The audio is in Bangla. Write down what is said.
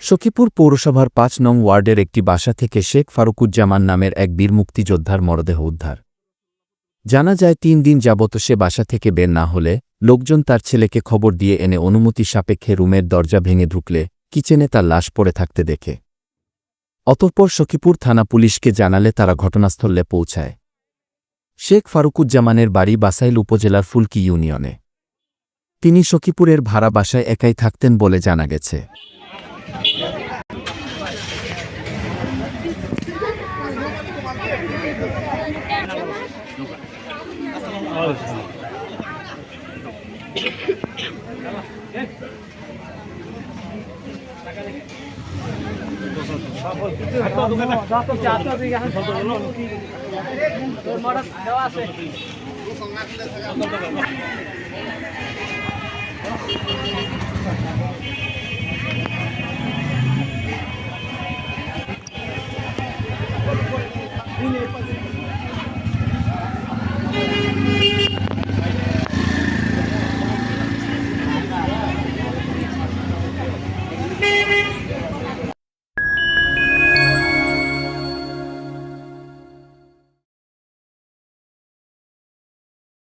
সখীপুর পৌরসভার পাঁচ নং ওয়ার্ডের একটি বাসা থেকে শেখ ফারুকুজ্জামান নামের এক বীর মুক্তিযোদ্ধার মরদেহ উদ্ধার। জানা যায়, তিন দিন যাবত সে বাসা থেকে বের না হলে লোকজন তার ছেলেকে খবর দিয়ে এনে অনুমতি সাপেক্ষে রুমের দরজা ভেঙে ঢুকলে কিচেনে তার লাশ পড়ে থাকতে দেখে। অতঃপর সখীপুর থানা পুলিশকে জানালে তারা ঘটনাস্থলে পৌঁছায়। শেখ ফারুকুজ্জামানের বাড়ি বাসাইল উপজেলার ফুলকি ইউনিয়নে। তিনি সখীপুরের ভাড়া বাসায় একাই থাকতেন বলে জানা গেছে। আছে Un